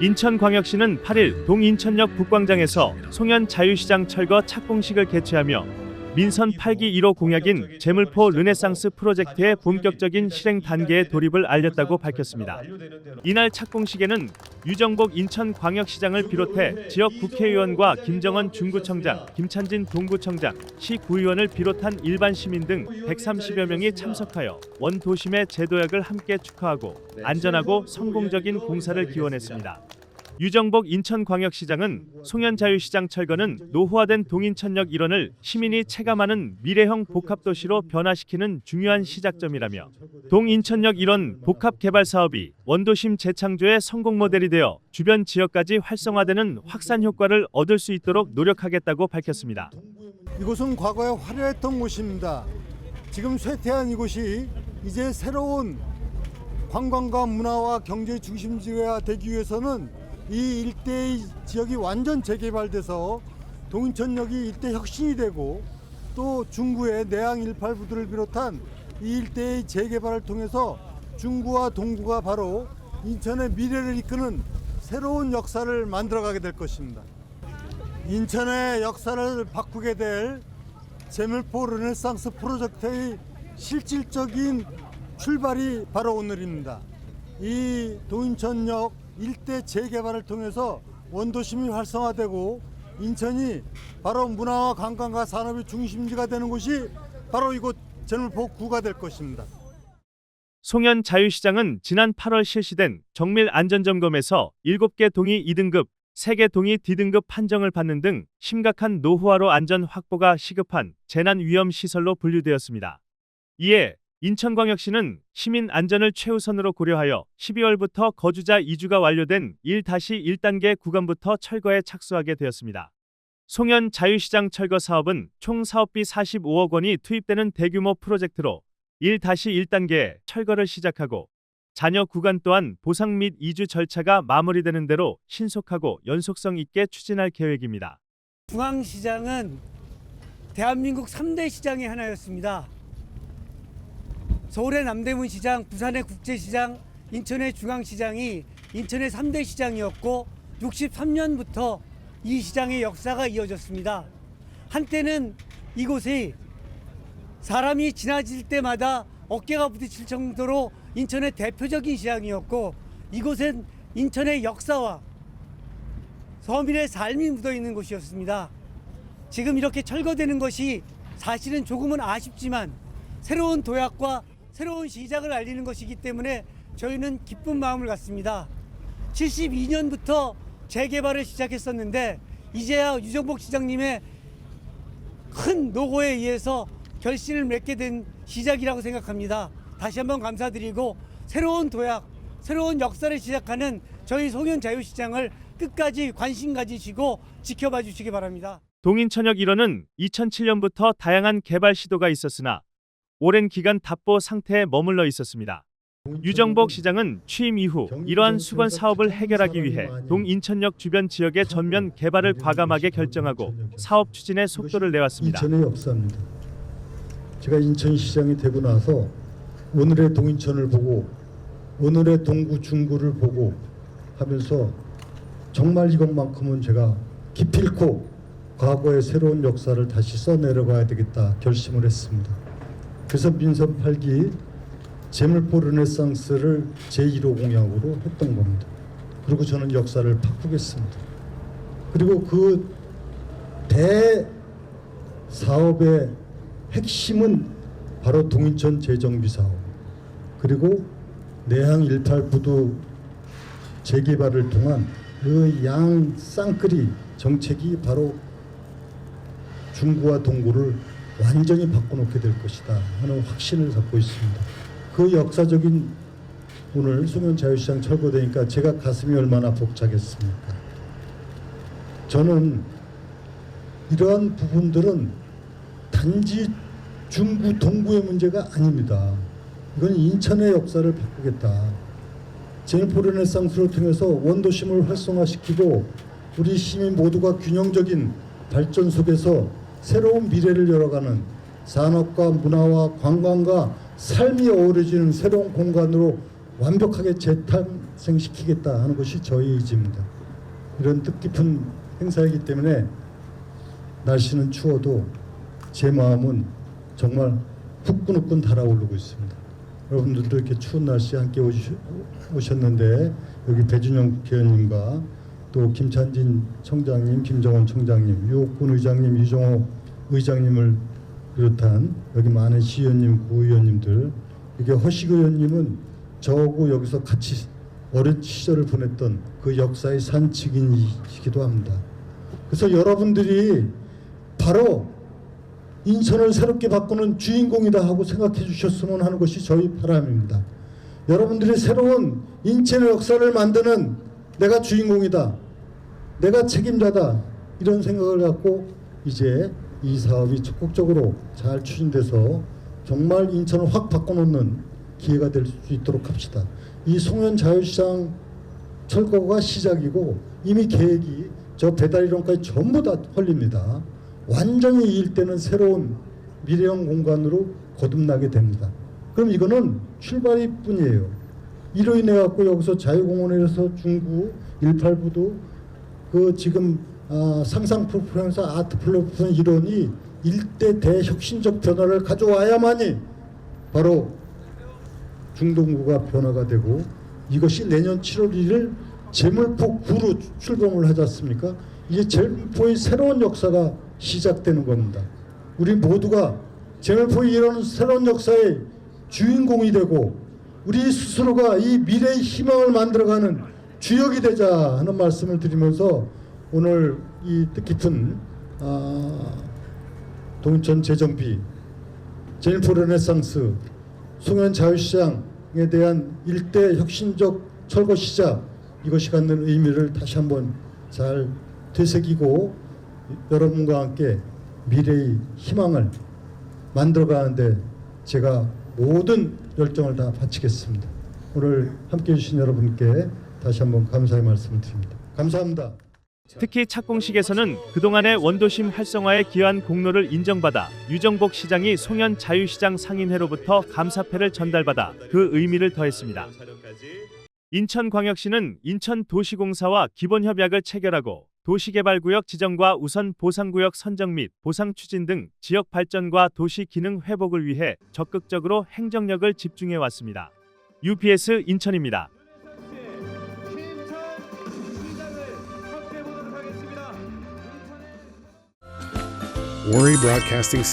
인천광역시는 8일 동인천역 북광장에서 송현 자유시장 철거 착공식을 개최하며 민선 8기 1호 공약인 재물포 르네상스 프로젝트의 본격적인 실행 단계에 돌입을 알렸다고 밝혔습니다. 이날 착공식에는 유정복 인천광역시장을 비롯해 지역 국회의원과 김정원 중구청장, 김찬진 동구청장, 시 구의원을 비롯한 일반 시민 등 130여 명이 참석하여 원도심의 제도약을 함께 축하하고 안전하고 성공적인 공사를 기원했습니다. 유정복 인천광역시장은 송현자유시장 철거는 노후화된 동인천역 일원을 시민이 체감하는 미래형 복합도시로 변화시키는 중요한 시작점이라며 동인천역 일원 복합개발 사업이 원도심 재창조의 성공 모델이 되어 주변 지역까지 활성화되는 확산 효과를 얻을 수 있도록 노력하겠다고 밝혔습니다. 이곳은 과거에 화려했던 곳입니다. 지금 쇠퇴한 이곳이 이제 새로운 관광과 문화와 경제 중심지가 되기 위해서는 이 일대의 지역이 완전 재개발돼서 동인천역이 일대 혁신이 되고 또 중구의 내양 18부두를 비롯한 이 일대의 재개발을 통해서 중구와 동구가 바로 인천의 미래를 이끄는 새로운 역사를 만들어가게 될 것입니다. 인천의 역사를 바꾸게 될 재물포 르네상스 프로젝트의 실질적인 출발이 바로 오늘입니다. 이 도인천역 일대 재개발을 통해서 원도심이 활성화되고 인천이 바로 문화와 관광과 산업의 중심지가 되는 곳이 바로 이곳 재물포 구가 될 것입니다. 송현 자유시장은 지난 8월 실시된 정밀 안전점검에서 7개 동이 2등급, 3개 동이 D등급 판정을 받는 등 심각한 노후화로 안전 확보가 시급한 재난 위험 시설로 분류되었습니다. 이에 인천광역시는 시민 안전을 최우선으로 고려하여 12월부터 거주자 이주가 완료된 1-1단계 구간부터 철거에 착수하게 되었습니다. 송현 자유시장 철거 사업은 총 사업비 45억 원이 투입되는 대규모 프로젝트로 1-1단계 철거를 시작하고 잔여 구간 또한 보상 및 이주 절차가 마무리되는 대로 신속하고 연속성 있게 추진할 계획입니다. 중앙시장은 대한민국 3대 시장의 하나였습니다. 서울의 남대문 시장, 부산의 국제시장, 인천의 중앙시장이 인천의 3대 시장이었고 63년부터 이 시장의 역사가 이어졌습니다. 한때는 이곳이 사람이 지나칠 때마다 어깨가 부딪힐 정도로 인천의 대표적인 시장이었고 이곳엔 인천의 역사와 서민의 삶이 묻어 있는 곳이었습니다. 지금 이렇게 철거되는 것이 사실은 조금은 아쉽지만 새로운 도약과 새로운 시작을 알리는 것이기 때문에 저희는 기쁜 마음을 갖습니다. 72년부터 재개발을 시작했었는데 이제야 유정복 시장님의 큰 노고에 의해서 결실을 맺게 된 시작이라고 생각합니다. 다시 한번 감사드리고 새로운 도약, 새로운 역사를 시작하는 저희 송현 자유시장을 끝까지 관심 가지시고 지켜봐 주시기 바랍니다. 동인천역 1호는 2007년부터 다양한 개발 시도가 있었으나 오랜 기간 답보 상태에 머물러 있었습니다. 유정복 시장은 취임 이후 이러한 수건 사업을 해결하기 위해 동인천역 주변 지역의 전면 개발을 과감하게 결정하고 사업 추진에 속도를 내왔습니다. 인천의 역사입니다. 제가 인천시장이 되고 나서 오늘의 동인천을 보고 오늘의 동구 중구를 보고 하면서 정말 이것만큼은 제가 기필코 과거의 새로운 역사를 다시 써내려가야 되겠다 결심을 했습니다. 그래서 민선 8기 재물포 르네상스를 제1호 공약으로 했던 겁니다. 그리고 저는 역사를 바꾸겠습니다. 그리고 그 대 사업의 핵심은 바로 동인천 재정비 사업 그리고 내항 18부두 재개발을 통한 그 양 쌍끌이 정책이 바로 중구와 동구를 완전히 바꿔놓게 될 것이다 하는 확신을 갖고 있습니다. 그 역사적인 오늘 수면 자유시장 철거되니까 제가 가슴이 얼마나 벅차겠습니까? 저는 이러한 부분들은 단지 중구 동구의 문제가 아닙니다. 이건 인천의 역사를 바꾸겠다. 제일포 르네상스를 통해서 원도심을 활성화시키고 우리 시민 모두가 균형적인 발전 속에서 새로운 미래를 열어가는 산업과 문화와 관광과 삶이 어우러지는 새로운 공간으로 완벽하게 재탄 발생시키겠다 하는 것이 저희 의지입니다. 이런 뜻깊은 행사이기 때문에 날씨는 추워도 제 마음은 정말 후끈후끈 달아오르고 있습니다. 여러분들도 이렇게 추운 날씨에 함께 오셨는데 여기 배준영 국회의원님과 또 김찬진 청장님, 김정원 청장님, 유옥군 의장님, 유정호 의장님을 비롯한 여기 많은 시의원님, 구의원님들 이게 허식 의원님은 저하고 여기서 같이 어린 시절을 보냈던 그 역사의 산증인이시기도 합니다. 그래서 여러분들이 바로 인천을 새롭게 바꾸는 주인공이다 하고 생각해 주셨으면 하는 것이 저희 바람입니다. 여러분들이 새로운 인천의 역사를 만드는 내가 주인공이다. 내가 책임자다. 이런 생각을 갖고 이제 이 사업이 적극적으로 잘 추진돼서 정말 인천을 확 바꿔놓는 기회가 될 수 있도록 합시다. 이 송현 자유시장 철거가 시작이고 이미 계획이 저 배달 이론까지 전부 다 헐립니다. 완전히 이 일대는 새로운 미래형 공간으로 거듭나게 됩니다. 그럼 이거는 출발이 뿐이에요. 이로 인해 갖고 여기서 자유공원에서 중구 18부도 그 지금 아, 상상 프로프랑스 아트 플랫폼 이론이 일대 대혁신적 변화를 가져와야만이 바로 중동구가 변화가 되고 이것이 내년 7월 1일 제물포 구로 출범을 하지 않습니까? 이제 제물포의 새로운 역사가 시작되는 겁니다. 우리 모두가 제물포의 이런 새로운 역사의 주인공이 되고 우리 스스로가 이 미래의 희망을 만들어가는 주역이 되자 하는 말씀을 드리면서 오늘 이 뜻깊은 아, 동천 재정비 제일포 르네상스 송현 자유시장에 대한 일대 혁신적 철거 시작 이것이 갖는 의미를 다시 한번 잘 되새기고 여러분과 함께 미래의 희망을 만들어가는데 제가 모든 열정을 다 바치겠습니다. 오늘 함께 해 주신 여러분께 다시 한번 감사의 말씀을 드립니다. 감사합니다. 특히 착공식에서는 그동안의 원도심 활성화에 기여한 공로를 인정받아 유정복 시장이 송현 자유시장 상인회로부터 감사패를 전달받아 그 의미를 더했습니다. 인천광역시는 인천도시공사와 기본협약을 체결하고 도시개발구역 지정과 우선 보상구역 선정 및 보상 추진 등 지역 발전과 도시 기능 회복을 위해 적극적으로 행정력을 집중해 왔습니다. UPS 인천입니다. Worry Broadcasting.